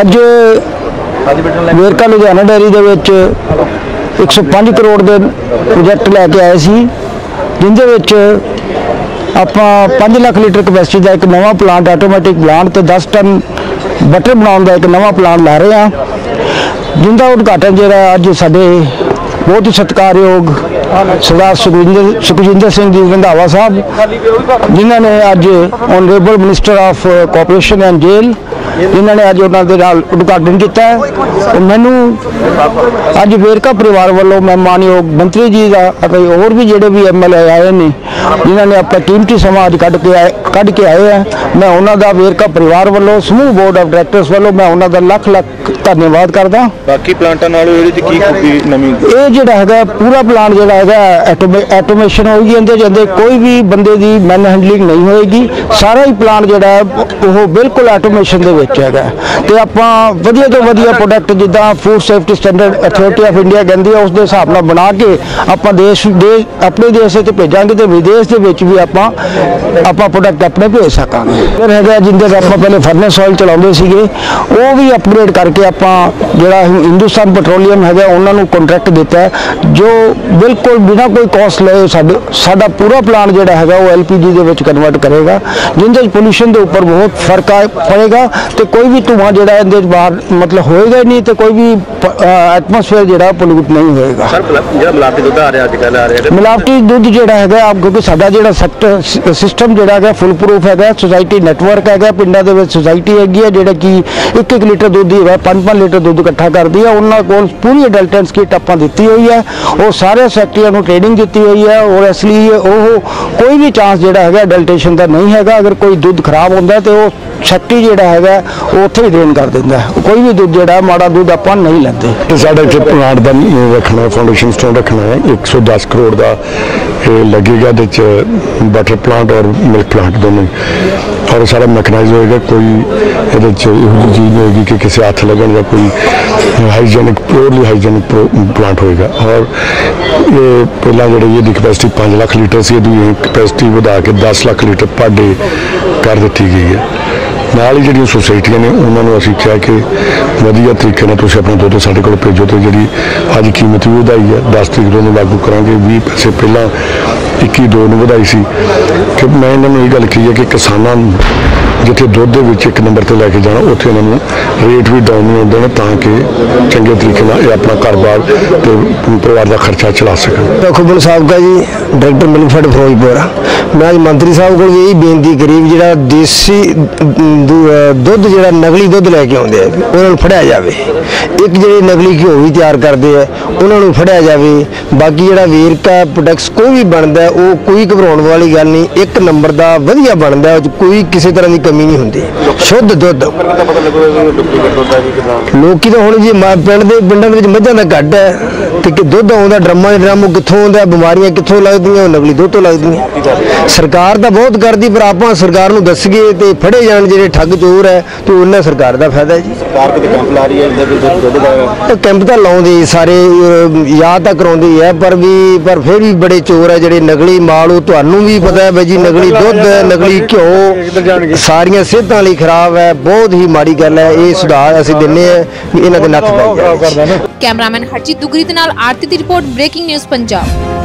ਅੱਜ ਵੇਰਕਾ ਲੁਧਿਆਣਾ ਡੈਰੀ ਦੇ ਵਿੱਚ 105 ਕਰੋੜ ਦੇ ਪ੍ਰੋਜੈਕਟ ਲੈ ਕੇ ਆਏ ਸੀ ਜਿੰਦੇ ਵਿੱਚ ਆਪਾਂ 5 ਲੱਖ ਲੀਟਰ ਕਪੈਸਿਟੀ ਦਾ ਇੱਕ ਨਵਾਂ ਪਲਾਂਟ ਆਟੋਮੈਟਿਕ ਪਲਾਂਟ ਤੇ 10 ਟਨ ਬਟਰ ਬਣਾਉਣ ਦਾ ਇੱਕ ਨਵਾਂ ਪਲਾਂਟ ਲਾ ਰਹੇ ਹਾਂ ਜਿੰਦਾ ਉਦਘਾਟਨ ਜਿਹੜਾ ਅੱਜ ਸਾਡੇ ਬਹੁਤ ਹੀ ਸਤਿਕਾਰਯੋਗ ਸਰਦਾਰ ਸੁਖਜਿੰਦਰ ਸੁਖਜਿੰਦਰ ਸਿੰਘ ਜੀ ਰੰਧਾਵਾ ਸਾਹਿਬ ਜਿਨ੍ਹਾਂ ਨੇ ਅੱਜ honourable minister of cooperation and jail ਜਿਨ੍ਹਾਂ ਨੇ ਅੱਜ ਉਹਨਾਂ ਦੇ ਨਾਲ ਉਦਘਾਟਨ ਕੀਤਾ ਹੈ। ਤੇ ਮੈਨੂੰ ਅੱਜ ਵੇਰਕਾ ਪਰਿਵਾਰ ਵੱਲੋਂ ਮੈਂ ਮਾਨਯੋਗ ਮੰਤਰੀ ਜੀ ਦਾ ਅਤੇ ਹੋਰ ਵੀ ਜਿਹੜੇ ਵੀ ਐਮਐਲਏ ਆਏ ਨੇ ਜਿਨ੍ਹਾਂ ਨੇ ਆਪਣਾ ਕੀਮਤੀ ਸਮਾਂ ਅੱਜ ਕੱਢ ਕੇ ਆਏ ਕੱਢ ਕੇ ਆਏ ਆ ਮੈਂ ਉਹਨਾਂ ਦਾ ਵੇਰਕਾ ਪਰਿਵਾਰ ਵੱਲੋਂ ਸਮੂਹ ਬੋਰਡ ਆਫ ਡਾਇਰੈਕਟਰਸ ਵੱਲੋਂ ਮੈਂ ਉਹਨਾਂ ਦਾ ਲੱਖ ਲੱਖ ਧੰਨਵਾਦ ਕਰਦਾ। ਬਾਕੀ ਪਲਾਂਟਾਂ ਨਾਲੋਂ ਇਹਦੇ ਚ ਕੀ ਖੂਬੀ ਨਵੀਂ? ਇਹ ਜਿਹੜਾ ਹੈਗਾ ਪੂਰਾ ਪਲਾਨ ਜਿਹੜਾ ਹੈਗਾ ਆਟੋਮੇਸ਼ਨ ਹੋਏਗੀ ਇਹਦੇ ਜਾਂਦੇ ਕੋਈ ਵੀ ਬੰਦੇ ਦੀ ਮੈਨ ਹੈਂਡਲਿੰਗ ਨਹੀਂ ਹੋਏਗੀ। ਸਾਰਾ ਹੀ ਪਲਾਨ ਜਿਹੜਾ ਉਹ ਬਿਲਕੁਲ ਆਟੋਮੇਸ਼ਨ ਦੇ ਵਿੱਚ ਹੈਗਾ। ਤੇ ਆਪਾਂ ਵਧੀਆ ਤੋਂ ਵਧੀਆ ਪ੍ਰੋਡਕਟ ਜਿੱਦਾਂ food safety standard authority of India ਕਹਿੰਦੀ ਹੈ ਉਸ ਦੇ ਹਿਸਾਬ ਨਾਲ ਬਣਾ ਕੇ ਆਪਾਂ ਦੇਸ਼ ਦੇ ਆਪਣੇ ਦੇਸ਼ ਵਿੱਚ ਭੇਜਾਂਗੇ ਤੇ ਵਿਦੇਸ਼ ਦੇ ਵਿੱਚ ਵੀ ਆਪਾਂ ਆਪਾਂ ਪ੍ਰੋਡਕਟ ਆਪਣੇ ਭੇਜ ਸਕਾਂਗੇ। ਫਿਰ ਹੈਗਾ ਜਿੰਦੇ ਤੇ ਆਪਾਂ ਪਹਿਲੇ ਫਰਨੈਸ ਆਇਲ ਚਲਾਉਂਦੇ ਸੀਗੇ, ਉਹ ਵੀ ਅਪਗ੍ਰੇਡ ਕਰਕੇ ਆਪਾਂ ਜਿਹੜਾ ਹਿੰਦੁਸਤਾਨ ਪੈਟਰੋਲੀਅਮ ਹੈਗਾ, ਉਹਨਾਂ ਨੂੰ ਕੰਟਰੈਕਟ ਦਿੱਤਾ। ਜੋ ਬਿਲਕੁਲ ਬਿਨਾਂ ਕੋਈ ਕਾਸਟ ਲਏ ਸਾਡੇ, ਸਾਡਾ ਪੂਰਾ ਪਲਾਨ ਜਿਹੜਾ ਹੈਗਾ, ਉਹ ਐਲਪੀਜੀ ਦੇ ਵਿੱਚ ਕਨਵਰਟ ਕਰੇਗਾ। ਜਿੰਦੇ ਪੋਲੂਸ਼ਨ ਦੇ ਉੱਪਰ ਬਹੁਤ ਫ਼ਰਕ ਆ, ਪੜੇਗਾ। ਤੇ ਕੋਈ ਵੀ ਧੂਆਂ ਜਿਹੜਾ ਇਹਦੇ ਬਾਹਰ ਮਤਲਬ ਹੋਏਗਾ ਨਹੀਂ ਤੇ ਕੋਈ ਵੀ ਐਟਮੋਸਫੇਅਰ ਜਿਹੜਾ ਪੋਲੂਟ ਨਹੀਂ ਹੋਏਗਾ। ਸਰ ਜਿਹੜਾ ਮਿਲਾਵਟੀ ਦੁੱਧ ਆ ਰਿਹਾ ਅੱਜ ਕੱਲ ਆ ਰਿਹਾ ਮਿਲਾਵਟੀ ਦੁੱਧ ਜਿਹੜਾ ਹੈਗਾ ਆਪ ਕਿਉਂਕਿ ਸਾਡਾ ਜਿਹੜਾ ਸੈਕਟਰ ਸਿਸਟਮ ਜਿਹੜਾ ਹੈਗਾ ਫੁੱਲ ਪ੍ਰੂਫ ਹੈਗਾ ਸੁਸਾਇਟੀ ਨੈਟਵਰਕ ਹੈਗਾ ਪਿੰਡਾਂ ਦੇ ਵਿੱਚ ਸੁਸਾਇਟੀ ਹੈਗੀ ਹੈ ਜਿਹੜਾ ਕਿ 1-1 ਲੀਟਰ ਦੁੱਧ ਹੀ ਹੈ 5-5 ਲੀਟਰ ਦੁੱਧ ਇਕੱਠਾ ਕਰਦੀ ਹੈ ਉਹਨਾਂ ਕੋਲ ਪੂਰੀ ਅਡਲਟੈਂਸ ਕਿਟ ਆਪਾਂ ਦਿੱਤੀ ਹੋਈ ਹੈ ਉਹ ਸਾਰੇ ਸੈਕਟਰੀਆਂ ਨੂੰ ਟ੍ਰੇਨਿੰਗ ਦਿੱਤੀ ਹੋਈ ਹੈ ਔਰ ਇਸ ਲਈ ਉਹ ਕੋਈ ਵੀ ਚਾਂਸ ਜਿਹੜਾ ਹੈਗਾ ਅਡਲਟੇਸ਼ਨ ਦਾ ਨਹੀਂ ਹੈਗਾ ਅਗਰ ਕੋਈ ਦੁੱਧ ਖਰਾਬ ਹੁੰਦਾ ਤੇ ਉਹ ਸੈਕਟਰੀ ਜਿਹੜਾ ਹੈਗਾ ਉਹ ਉੱਥੇ ਹੀ ਡਰੇਨ ਕਰ ਦਿੰਦਾ ਕੋਈ ਵੀ ਦੁੱਧ ਜਿਹੜਾ ਮਾੜਾ ਦੁੱਧ ਆਪਾਂ ਨਹੀਂ ਲੈਂਦੇ। ਤੇ ਸਾਡਾ ਇੱਥੇ ਪਲਾਂਟ ਦਾ ਰੱਖਣਾ ਫਾਊਂਡੇਸ਼ਨ ਸਟੋਨ ਰੱਖਣਾ ਹੈ। 110 ਕਰੋੜ ਦਾ ਇਹ ਲੱਗੇਗਾ ਇਹਦੇ ਚ ਬਟਰ ਪਲਾਂਟ ਔਰ ਮਿਲਕ ਪਲਾਂਟ ਦੋਨੋਂ ਔਰ ਸਾਰਾ ਮੈਕਨਾਈਜ਼ ਹੋਏਗਾ, ਕੋਈ ਇਹਦੇ ਚ ਇਹੋ ਜਿਹੀ ਹੋਏਗੀ ਕਿ ਕਿਸੇ ਹੱਥ ਲੱਗਣ ਜਾਂ ਕੋਈ ਹਾਈਜੀਨਿਕ ਪਿਓਰਲੀ ਹਾਈਜੀਨਿਕ ਪਲਾਂਟ ਹੋਏਗਾ। ਔਰ ਇਹ ਪਹਿਲਾਂ ਜਿਹੜੀ ਇਹਦੀ ਕਪੈਸਿਟੀ 5 ਲੱਖ ਲੀਟਰ ਸੀ, ਇਹਦੀ ਕਪੈਸਿਟੀ ਵਧਾ ਕੇ 10 ਲੱਖ ਲੀਟਰ ਪਰ ਡੇ ਕਰ ਦਿੱਤੀ ਗਈ ਹੈ। ਨਾਲ ਹੀ ਜਿਹੜੀਆਂ ਸੁਸਾਇਟੀਆਂ ਨੇ, ਉਹਨਾਂ ਨੂੰ ਅਸੀਂ ਕਿਹਾ ਕਿ ਵਧੀਆ ਤਰੀਕੇ ਨਾਲ ਤੁਸੀਂ ਆਪਣਾ ਦੁੱਧ ਸਾਡੇ ਕੋਲ ਭੇਜੋ ਤੇ ਜਿਹੜੀ ਅੱਜ ਕੀਮਤ ਵੀ ਵਧਾਈ ਹੈ 10 ਤਰੀਕ ਨੂੰ ਲਾਗੂ ਕਰਾਂਗੇ 20 ਪੈਸੇ ਪਹਿਲਾਂ 21 ਦੋ ਨੂੰ ਵਧਾਈ ਸੀ। ਕਿ ਮੈਂ ਇਹਨਾਂ ਨੂੰ ਇਹ ਗੱਲ ਕਹੀ ਹੈ ਕਿ ਕਿਸਾਨਾਂ ਨੂੰ ਜਿੱਥੇ ਦੁੱਧ ਦੇ ਵਿੱਚ ਇੱਕ ਨੰਬਰ ਤੇ ਲੈ ਕੇ ਜਾਣਾ, ਉੱਥੇ ਉਹਨਾਂ ਨੂੰ ਰੇਟ ਵੀ ਡਾਊਨ ਨਹੀਂ ਹੁੰਦੇ ਤਾਂ ਕਿ ਚੰਗੇ ਤਰੀਕੇ ਨਾਲ ਇਹ ਆਪਣਾ ਕਾਰੋਬਾਰ ਤੇ ਪਰਿਵਾਰ ਦਾ ਖਰਚਾ ਚਲਾ ਸਕਣ। ਰਖੂਬਲ ਸਾਹਿਬ ਦਾ ਜੀ ਡਾਇਰੈਕਟਰ ਮਿਲਫੈਡ ਫਿਰੋਜ਼ਪੁਰ। ਮੈਂ ਅੱਜ ਮੰਤਰੀ ਸਾਹਿਬ ਕੋਲ ਵੀ ਇਹੀ ਬੇਨਤੀ ਕਰੀ ਵੀ ਜਿਹੜਾ ਦੇਸੀ ਦੁੱਧ, ਜਿਹੜਾ ਨਕਲੀ ਦੁੱਧ ਲੈ ਕੇ ਆਉਂਦੇ ਆ, ਉਹਨਾਂ ਨੂੰ ਫੜਿਆ ਜਾਵੇ। ਇੱਕ ਜਿਹੜੇ ਨਕਲੀ ਘਿਓ ਵੀ ਤਿਆਰ ਕਰਦੇ ਆ, ਉਹਨਾਂ ਨੂੰ ਫੜਿਆ ਜਾਵੇ। ਬਾਕੀ ਜਿਹੜਾ ਵੇਰਕਾ ਪ੍ਰੋਡਕਟਸ ਕੋਈ ਵੀ ਬਣਦਾ, ਉਹ ਕੋਈ ਘਬਰਾਉਣ ਵਾਲੀ ਗੱਲ ਨਹੀਂ, ਇੱਕ ਨੰਬਰ ਦਾ ਵਧੀਆ ਬਣਦਾ ਕੋਈ ਕਿਸੇ ਤਰ੍ਹਾਂ ਦੀ ਕਮੀ ਨਹੀਂ ਹੁੰਦੀ। ਸ਼ੁੱਧ ਦੁੱਧ। ਲੋਕੀ ਤਾਂ ਹੁਣ ਜੀ ਪਿੰਡ ਦੇ ਪਿੰਡਾਂ ਦੇ ਵਿੱਚ ਮੱਝਾਂ ਦਾ ਘੱਟ ਹੈ। ਤੇ ਕਿ ਦੁੱਧ ਆਉਂਦਾ ਡਰਮਾਂ ਦੇ ਡਰਮ ਕਿੱਥੋਂ ਆਉਂਦਾ ਬਿਮਾਰੀਆਂ ਕਿੱਥੋਂ ਲੱਗਦੀਆਂ ਨਕਲੀ ਦੁੱਧ ਤੋਂ ਲੱਗਦੀਆਂ। ਸਰਕਾਰ ਤਾਂ ਬਹੁਤ ਕਰਦੀ ਪਰ ਆਪਾਂ ਸਰਕਾਰ ਨੂੰ ਦੱਸੀਏ ਤੇ ਫੜੇ ਜਾਣ ਜਿਹੜੇ ਠੱਗ ਚੋਰ ਹੈ ਤੇ ਉਹਨਾਂ ਸਰਕਾਰ ਦਾ ਫਾਇਦਾ ਹੈ ਜੀ। ਕਾਰ ਕਿਤੇ ਕੈਂਪ ਲਾ ਰਹੀ ਹੈ ਇਹਦਾ ਦੁੱਧ ਦਾ ਤਾਂ ਕੈਂਪ ਤਾਂ ਲਾਉਂਦੇ ਸਾਰੇ ਯਾਦ ਤਾਂ ਕਰਾਉਂਦੇ ਹੀ ਪਰ ਵੀ ਪਰ ਫਿਰ ਵੀ ਬੜੇ ਚੋਰ ਹੈ ਜਿਹੜੇ ਨਕਲੀ ਮਾਲ ਉਹ ਤੁਹਾਨੂੰ ਵੀ ਪਤਾ ਹੈ ਬਈ ਜੀ ਨਕਲੀ ਦੁੱਧ ਨਕਲੀ ਘਿਓ ਸਾਰੀਆਂ ਸਿਹਤਾਂ ਲਈ ਖਰਾਬ ਹੈ ਬਹੁਤ ਹੀ ਮਾੜੀ ਗੱਲ ਹੈ ਇਹ ਸੁਧਾਰ ਅਸੀਂ ਦਿੰਨੇ ਆ ਵੀ ਇਹਨਾਂ ਦੇ ਨੱਥ ਪਾਈ ਜਾਵੇ ਕੈਮਰਾਮੈਨ ਹਰਜੀਤ ਦੁਗਰੀ ਦੇ ਨਾਲ ਆਰਤੀ ਦੀ ਰਿਪੋਰਟ ਬ੍ਰੇਕਿੰਗ ਨਿਊਜ਼ ਪੰਜਾਬ।